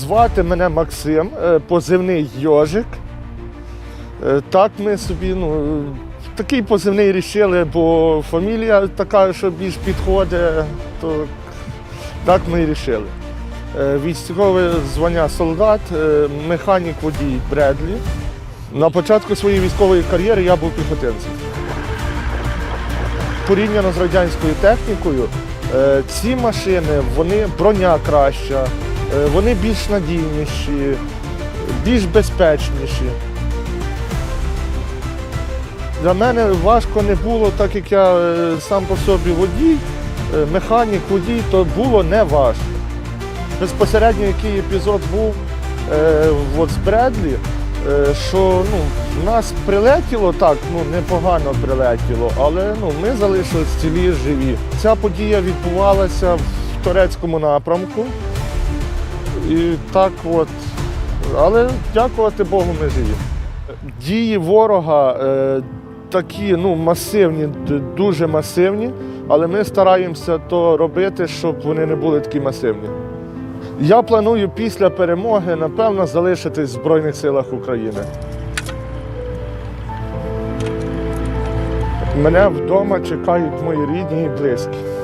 Звати мене Максим, е, позивний Йожик. Е, Так ми собі, ну, такий позивний рішили, бо фамілія така, що більш підходить, то так ми і рішили. Е, Військове звання солдат, механік водій Бредлі. На початку своєї військової кар'єри я був піхотинцем. Порівняно з радянською технікою, ці машини, вони броня краща, вони більш надійніші, більш безпечніші. Для мене важко не було, так як я е, сам по собі водій, е, механік, водій, то було не важко. Безпосередньо який епізод був е, от з Бредлі, е, що ну, нас прилетіло так, ну непогано прилетіло, але ну, ми залишились цілі живі. Ця подія відбувалася в турецькому напрямку. І так от. Але дякувати Богу, ми живі. Дії ворога е, такі ну, масивні, дуже масивні, але ми стараємося то робити, щоб вони не були такі масивні. Я планую після перемоги, напевно, залишитись в Збройних силах України. Мене вдома чекають мої рідні і близькі.